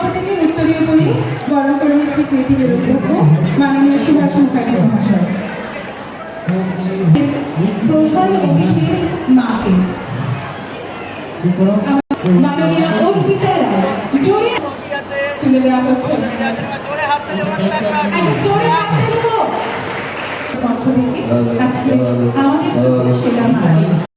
পক্ষ থেকে উত্তরীয় বলি বরণ করে নিচ্ছি ক্রিয়েটিভের অধ্যক্ষ মাননীয় সুভাষ মুখার্জি মহাশয়। প্রধান অতিথির মাকে। মাননীয় অর্পিতা রায়, জোরে তুলে দেওয়া হচ্ছে। জোরে হাত পক্ষ থেকে আজকে আমাদের সেরা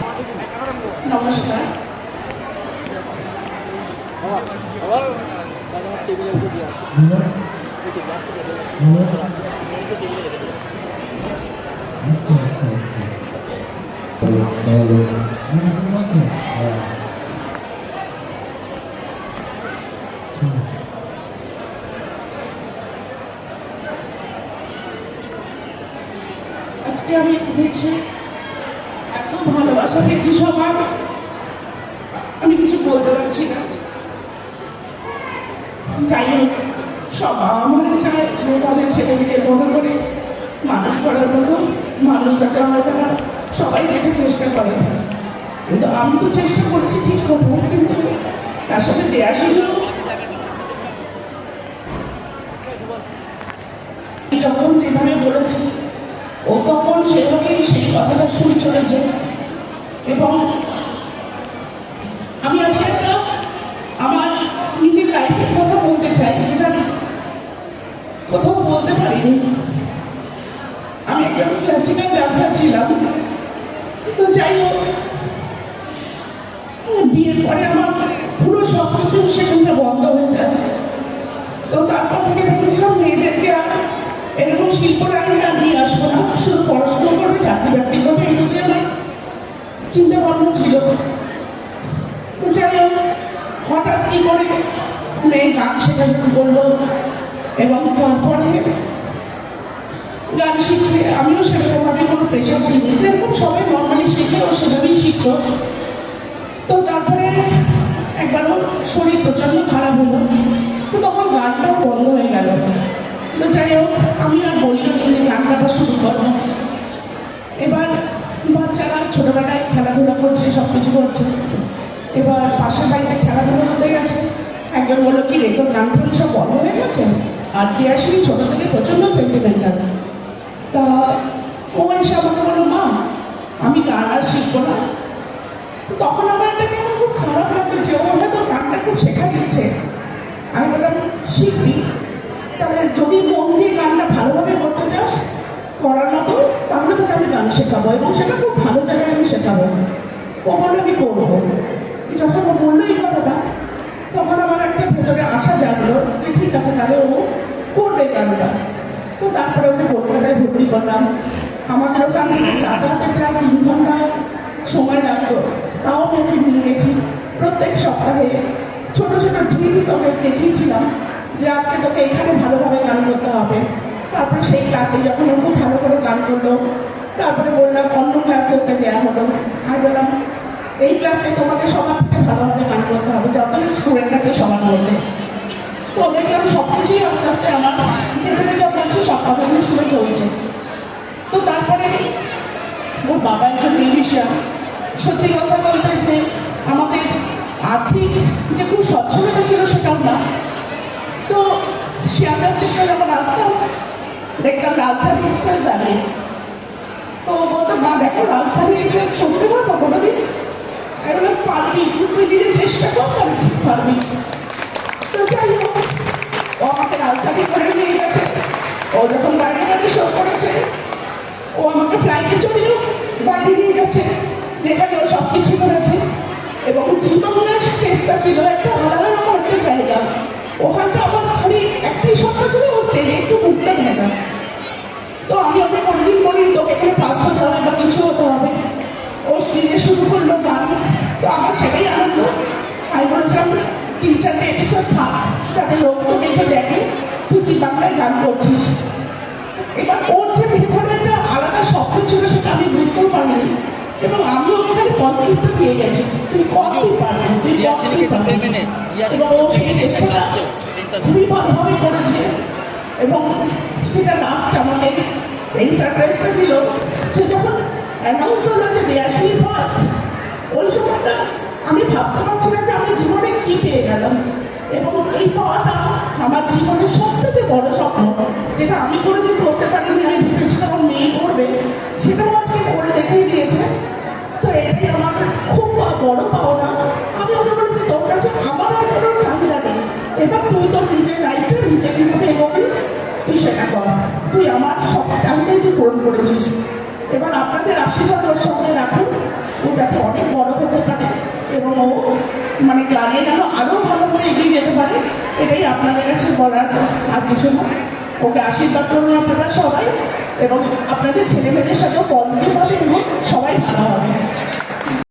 আজকে আমি দেখছি এত ভালোবাসা পেয়েছি সবার। আমি কিছু বলতে পারছি না। যাই হোক সব বাবা মারা চায় যে তাদের ছেলেমেয়ের মতো করে। মানুষ করার মতো, মানুষ যাতে হয় তারা সবাই দেখে চেষ্টা করে। কিন্তু আমি তো চেষ্টা করছি ঠিক কথা কিন্তু তার সাথে দেয়া ছিল যখন যেভাবে বলেছি, ও তখন সেভাবেই সেই কথাটা শুনে চলেছে। এবং আমি আজকে একটা আমার নিজের লাইফের কথা বলতে চাই যেটা আমি কোথাও বলতে পারিনি আমি একজন ক্লাসিক্যাল ডান্সার ছিলাম তো যাই হোক বিয়ের পরে আমার পুরো সব কিছু সেখানটা বন্ধ হয়ে যায়। তো তারপর থেকে ভেবেছিলাম মেয়েদেরকে আর এরকম শিল্প লাইনে আর নিয়ে আসব না, শুধু পড়াশোনা করবে, চাকরি বাকরি করবে এইটুকুই আমার চিন্তা ভাবনা ছিল। তো যাই হোক, হঠাৎ কি করে মেয়ে গান শেখা শুরু করল এবং তারপরে গান শিখছে, আমিও সেরকমভাবে কোনো প্রেশার দিইনি যেরকম সবাই নর্মালি শিখে, ও সেভাবেই শিখতো তো তারপরে একবার ওর শরীর প্রচণ্ড খারাপ হলো। তো তখন গানটাও বন্ধ হয়ে গেল। তো যাই হোক, আমি আর বলি যে গানটা শুরু করব। এবার বাচ্চারা ছোটবেলায় খেলাধুলা করছে সব কিছু করছে। এবার পাশের বাড়িতে খেলাধুলা করতে গেছে। একজন বলল, কি রে, তোর গান সব বন্ধ হয়ে গেছে? আর টিয়াশি ছোট থেকে প্রচণ্ড সেন্টিমেন্টাল তা ও এসে আমাকে বলল, মা, আমি গান আর শিখব না। তখন আমার একটা কেমন খুব খারাপ লাগল যে ও হয়তো গানটা খুব শেখা দিচ্ছে আমি বললাম, শিখবি। তাহলে যদি মন দিয়ে গানটা ভালোভাবে করতে চাস, করার মতো, তাহলে তোকে আমি গান শেখাবো এবং সেটা খুব ভালো জায়গায় আমি শেখাবো। ও বলল, আমি করব। যখন ও বলল, এই কথাটা তখন আমার একটা ভেতরে আশা জানলো যে ঠিক আছে, তাহলে ও করবে গানটা তো তারপরে ওকে কলকাতায় ভর্তি করলাম। আমাদের ওখান থেকে যাতায়াতে প্রায় তিন ঘণ্টা সময় লাগতো। তাও আমি ওকে নিয়ে গেছি। প্রত্যেক সপ্তাহে ছোট ছোট ড্রিমস ওকে দেখিয়েছিলাম যে আজকে তোকে এখানে ভালোভাবে গান করতে হবে। তারপরে সেই ক্লাসে যখন ও খুব ভালো করে গান করল, তারপরে বললাম, অন্য ক্লাসে ওকে দেওয়া হলো। আর বললাম এই ক্লাসে তোমাকে সবার থেকে ভালোভাবে গান করতে হবে যত স্টুডেন্ট আছে সবার মধ্যে। তো দেখলাম সব কিছুই আস্তে আস্তে আমার যেখানে যা সব কথাগুলো শুনে চলছে। তো তারপরে ওর বাবা একজন মিউজিশিয়ান সত্যি কথা বলতে যে আমাদের আর্থিক যে খুব সচ্ছলতা ছিল সেটাও না। তো শিয়ালদা স্টেশনে যখন আসতাম দেখতাম রাজধানী এক্সপ্রেস দাঁড়িয়ে তো বলতো, মা, দেখো রাজধানী এক্সপ্রেস চলতে পারব কোনোদিন আমি বললাম পারবি নিজে চেষ্টা কর না পারবি। তো যাই হোক, ও আমাকে রাজধানী করে নিয়ে গেছে। ও যখন বাইরে বাইরে শো করেছে, ও আমাকে ফ্লাইটে চড়িয়েও বাইরে নিয়ে গেছে। যেখানে ও সব কিছু করেছে। এবং জীবনের স্টেজটা ছিল একটা আলাদা রকম একটা জায়গা। ওখানটা আমার খালি একটাই স্বপ্ন ছিল, ও স্টেজে একটু মুখটা দেখা তো আমি ওকে কোনোদিন বলিনি, তোকে এখানে পাস হতে হবে বা কিছু হতে হবে। ও স্টেজে শুরু করল গান। তো আমার সেটাই আমি বলেছিলাম তিন চারটে এপিসোড থাক যাতে লোক তোকে একটু দেখে তুই যে বাংলায় গান করছিস। এবার ওর যে ভেতরে একটা আলাদা স্বপ্ন ছিল সেটা আমি বুঝতেও পারিনি এবং আমি ওকে খালি পজিটিভটা দিয়ে গেছি। তুই কতই পারবি তুই কতই পারবি। এবং ও সেই চেষ্টাটা খুবই ভালোভাবে করেছে। এবং যেটা লাস্ট আমাকে এই সারপ্রাইজটা দিল সে যখন অ্যানাউন্স হলো যে দেয়াশি ফার্স্ট ওই সময়টা আমি ভাবতে পারছি না যে আমি জীবনে কি পেয়ে গেলাম। এবং এই পাওয়াটা আমার জীবনের সব থেকে বড় স্বপ্ন। যেটা আমি করে দিতে করতে পারিনি, আমি ভেবেছিলাম আমার মেয়ে করবে, সেটাও আজকে করে দেখিয়ে দিয়েছে। তো এটাই আমার খুব বড় পাওনা। আমি ওকে বলেছি তোর কাছে আমার আর কোনো চাহিদা নেই। এবার তুই তোর নিজের লাইফটা নিজে কীভাবে এগোবি, তুই সেটা কর। তুই আমার সব চাহিদাই তুই পূরণ করেছিস। এবার আপনাদের আশীর্বাদ ওর সঙ্গে রাখুন। ও যাতে অনেক বড় হতে পারে। এবং ও মানে গানে যেন আরও ভালো করে এগিয়ে যেতে পারে, এটাই আপনাদের কাছে বলার আর কিছু না। ওকে আশীর্বাদ করুন আপনারা সবাই, এবং আপনাদের ছেলেমেয়েদের সাথেও পজিটিভ হবে এবং সবাই ভালো হবে।